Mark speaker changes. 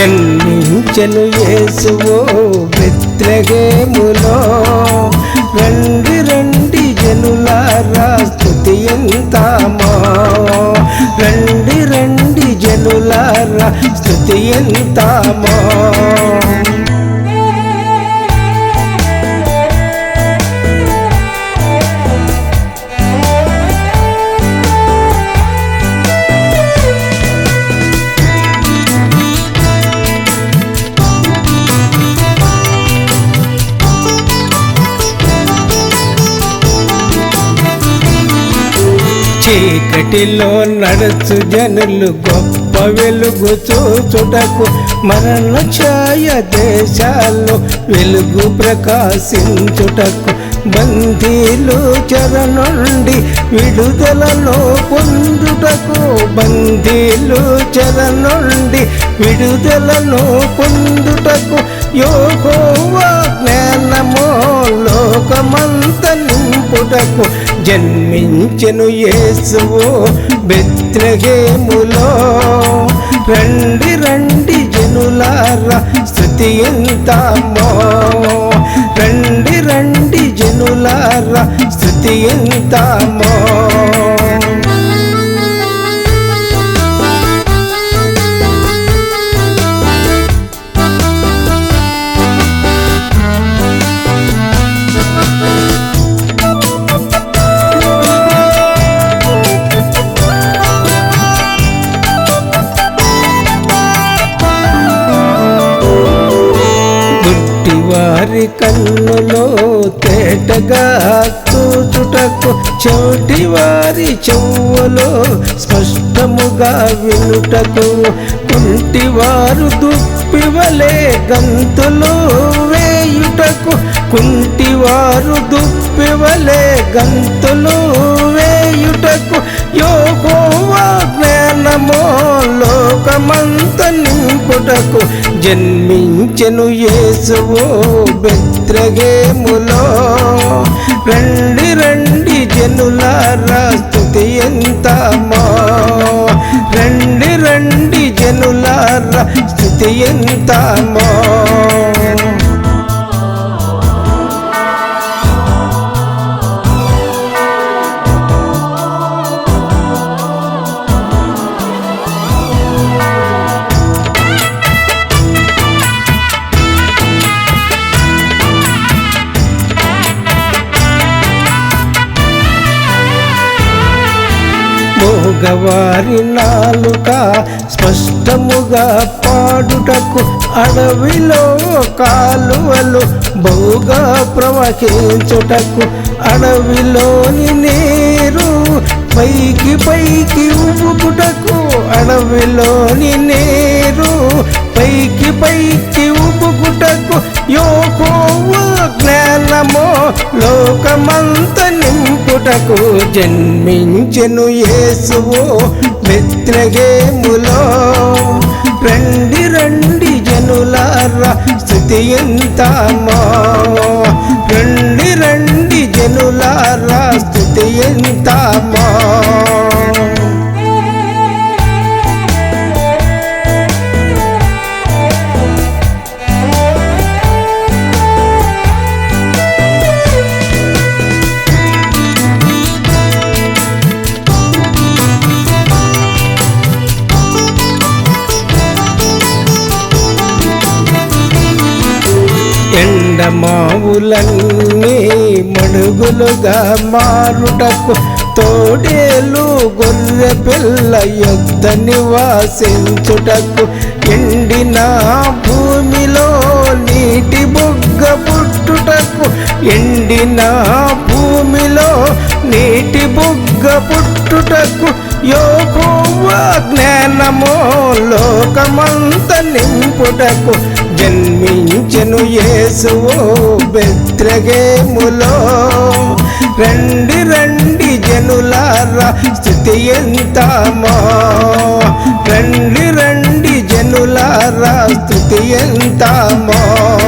Speaker 1: జన్మించను యేసువో బెత్రగేములో రండి రండి జనులారా స్థుతి ఎంతామా రండి రండి జనులారా స్థుతి ఎంతామా చీకటిలో నడుచు జనులు గొప్ప వెలుగు చూచుటకు మరణ ఛాయ దేశాల్లో వెలుగు ప్రకాశించుటకు బందీలు చెర నుండి పొందుటకు బందీలు చెర నుండి విడుదలను పొందుటకు యోగో జ్ఞానమో లోకమంత నింపుటకు జన్మించెను యేసువు బెత్రగేములో రండి రండి జనులారా స్థుతి ఎంతామో రండి రండి జనులారా స్థుతి కన్నులో తేటగా చూచుటకు చోటివారి చెవులో స్పష్టముగా వినుటకు కుంటివారు దుప్పివలే గంతులు వేయుటకు కుంటివారు దుప్పివలే గంతులు వేయుటకు యోగోవా జ్ఞానమో లోకమంత నింపుటకు జన్మించెను యేసువు బెత్రగేములో. రండి రండి జనులారా స్థుతి ఎంతమో. రండి రండి జనులారా స్థుతి ఎంతమో. మగవారి నాలుక స్పష్టముగా పాడుటకు అడవిలో కాలువలు బహుగా ప్రవహించుటకు అడవిలోని నీరు పైకి పైకి ఉబ్బుకుటకు అడవిలోని నీరు పైకి పైకి ఉబ్బుకుటకు యోగో జ్ఞానమో లోకమంత నింపుటకు జన్మించెను యేసువు బెత్రగేములో రండి రండి జనులారా స్థుతి ఎంతమో. రండి రండి జనులారా స్థుతి ఎంతమో. ఎండమావులన్నీ మడుగులుగా మారుటకు తోడేలు గొర్రె పిల్ల యుద్ధ నివాసించుటకు ఎండిన భూమిలో నీటి బుగ్గ పుట్టుటకు ఎండిన భూమిలో నీటి బుగ్గ పుట్టుటకు యోగోవా జ్ఞానమో లోకమంత నింపుటకు జన్మించెను యేసువు బెత్రగేములో. రండి రండి జనులారా స్థుతి ఎంతమో. రండి రండి జనులారా స్థుతి ఎంతమో.